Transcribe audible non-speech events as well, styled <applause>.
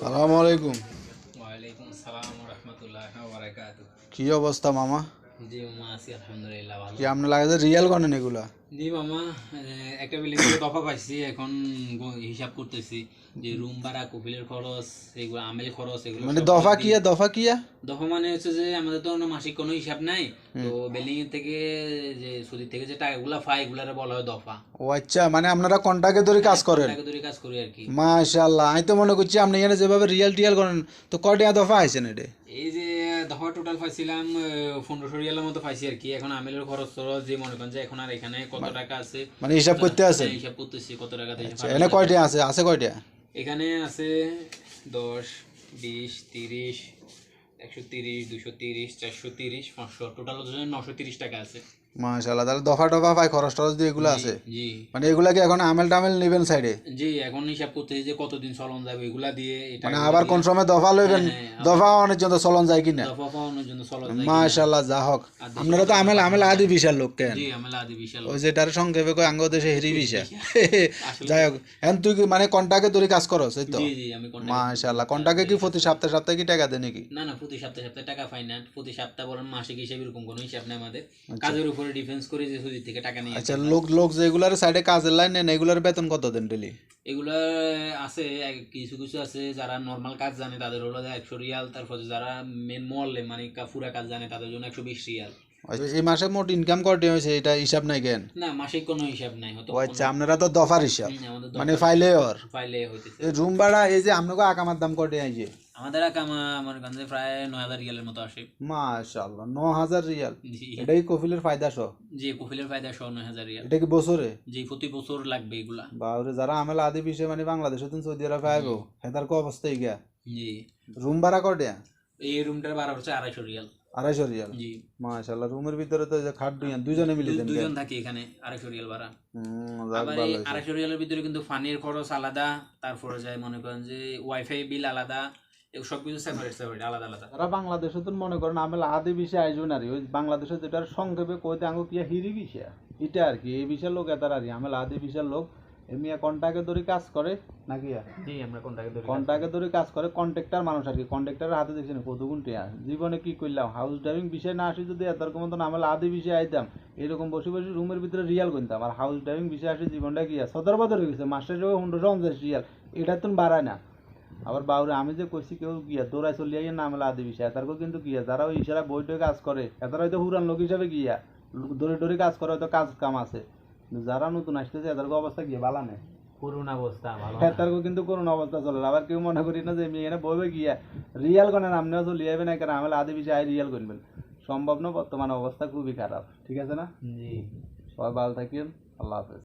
সালাম আলাইকুম। ওয়ালাইকুম আসসালাম রহমতুল্লাহ বারাকাতুহু। কি অবস্থা মামা? জি মামা আছি আলহামদুলিল্লাহ ভালো। কি আপনার লাগে রিয়েল এগুলা? জি মামা একটা বিল্ডিং দফা পাইছি এখন হিসাব করতেছি যে রুম ভাড়া কপিলের খরচ এগুলো আমেল খরচ এগুলো মানে দফা কিয়া দফা কিয়া? দফা মানে হচ্ছে যে আমাদের তো মাসিক কোনো হিসাব নাই তো বিল্ডিং এর থেকে যে সুদির থেকে যে টাকাগুলো পাই এগুলারে বলা হয় দফা। ও আচ্ছা মানে আপনারা কন্টাক্টে ধরে কাজ করেন? টাকা ধরে কাজ করি আর কি। মাশাল্লাহ আমি তো মনে করছি আপনি এখানে যেভাবে রিয়েল টিয়াল করেন তো কয়টা দফা আইছেন এটা এই যে দফা টোটাল পাইছিলাম পনেরোশো রিয়ালের মতো পাইছি আর কি। এখন আমেলের খরচ খরচ যে মনে করেন যে এখন আর এখানে কত টাকা আছে? মানে হিসাব করতে আছেন? হ্যাঁ, হিসাব করতেছি কত টাকা আচ্ছা, এখানে কয়টা আছে? আছে কয়টা? এখানে আছে দশ বিশ তিরিশ একশো তিরিশ দুশো তিরিশ চারশো তিরিশ পাঁচশো। টোটাল নশো তিরিশ টাকা আছে। মাশাল্লাহ তাহলে দফা টফা পাই খরচ টরচ দিয়ে এগুলো আছে? জি। মানে এগুলা কি এখন আমেল টামেল নেবেন সাইডে? জি এখন হিসাব করতেছি যে কতদিন চলন যাবে এগুলা দিয়ে এটা মানে আবার কোন সময় দফা লইবেন? হ্যাঁ, দফা অনেক জন্য চলন যায় কিনা? দফা পাওয়ানোর জন্য চলন যায় মাশাল্লাহ যা হোক। আপনারা তো আমেল আমেল আদি বিশাল লোক কেন? জি আমেলা আদি বিশাল ওই যেটার সংক্ষেপে কয় আঙ্গ দেশে হেরি বিশা <laughs> যাই হোক এখন তুই কি মানে কন্টাকে তোর কাজ করস এই তো? জি জি আমি কোনটা মাশাল্লাহ কন্টাকে কি প্রতি সপ্তাহে সপ্তাহে কি টাকা দেয় নাকি? না না প্রতি সপ্তাহে সপ্তাহে টাকা না। প্রতি সপ্তাহে বলেন মাসিক হিসাবে এরকম কোনো হিসাব নেই আমাদের। আচ্ছা। কাজের উপরে ডিফেন্স করে যে সুদির থেকে টাকা নিয়ে আচ্ছা লোক লোক যেগুলার সাইডে কাজের লাইন নেন এগুলার বেতন কত দেন ডেলি এগুলা আছে কিছু কিছু আছে যারা নর্মাল কাজ জানে তাদের হলো একশো রিয়াল তারপরে যারা মেন মানে পুরা কাজ জানে তাদের জন্য একশো বিশ রিয়াল। আচ্ছা, এই মাসে মোট ইনকাম কত হয়েছে? এটা হিসাব নাই কেন? না মাসিক কোনো হিসাব নাই হয়তো ও আচ্ছা আপনারা তো দফার হিসাব। মানে ফাইলে ওর ফাইলে হইতেছে। রুম ভাড়া এই যে আপনাকে আকামার দাম কত আইছে আমাদের আমার প্রায় নয় হাজার রিয়ালের মতো আসে। ন হাজার রিয়াল? কফিলের ফায়দা সহ? জি কফিলের ফায়দা সহ নয় হাজার রিয়াল। এটা কি বছরে? জি প্রতি বছর লাগবে এগুলা। বাউরে যারা আমেল আদি বিষয় মানে বাংলাদেশে তুমি সৌদি আরবে আইবো হেতার কো অবস্থায় গিয়া? জি। রুম ভাড়া কত এই রুমটার ভাড়া হচ্ছে আড়াইশো রিয়াল। আড়াইশো রিয়াল? জি। মাশাল্লাহ রুমের ভিতরে তো যে খাট দুইজন দুজনে মিলে দেন দুজন থাকি এখানে আড়াইশো রিয়াল ভাড়া। আবার আড়াইশো রিয়ালের ভিতরে কিন্তু পানির খরচ আলাদা তারপরে যায় মনে করেন যে ওয়াইফাই বিল আলাদা এগুলো সবকিছু সেপারেট সেপারেট আলাদা আলাদা। যারা বাংলাদেশে তো মনে করেন আমেল আদি বিষয় আইজো না ওই বাংলাদেশে যেটার সংক্ষেপে কইতে আঙ্গো কিয়া হিরি বিষয় এটা আর কি এই বিষয়ের লোক এতার আর কি আমেল আদি বিষয়ের লোক এমনি কন্টাকে ধরে কাজ করে নাকি জি আমরা কোনটাকে ধরি কন্টাকে ধরে কাজ করে কন্ট্রাক্টর মানুষ আর কি। কন্ট্রাক্টরের হাতে দেখছেন কত গুণটে জীবনে কি করলাম হাউস ড্রাইভিং বিষয় না আসি যদি এত রকম মতন আমেল আদি বিষয় আইতাম এরকম বসে বসে রুমের ভিতরে রিয়াল কিনতাম আর হাউস ড্রাইভিং বিষয় আসে জীবনটা কি সদর বদর হয়ে গেছে মাস্টার হিসেবে পঞ্চাশ রিয়াল এটা তো বাড়ায় না। আবার বাউরে আমি যে কইছি কেউ গিয়া দৌড়াই চলি আইয়া না আমেলা আদি বিষয় এতারকেও কিন্তু গিয়া যারা ওই ইশারা বইটে কাজ করে এতারা হয়তো হুরান লোক হিসাবে গিয়া দৌড়ে দৌড়ে কাজ করে হয়তো কাজ কাম আছে। যারা নতুন আসতেছে এতারকে অবস্থা গিয়ে বালা নেই। করুণ অবস্থা ভালো তার কিন্তু করুন অবস্থা চলে। আবার কেউ মনে করি না যে আমি এখানে বইবে গিয়া রিয়াল করেন আপনিও চলে যাবেন না কারণ আমলে আদি বিষয় রিয়াল করবেন সম্ভব না বর্তমান অবস্থা খুবই খারাপ ঠিক আছে না? জি। সবাই ভালো থাকেন আল্লাহ হাফেজ।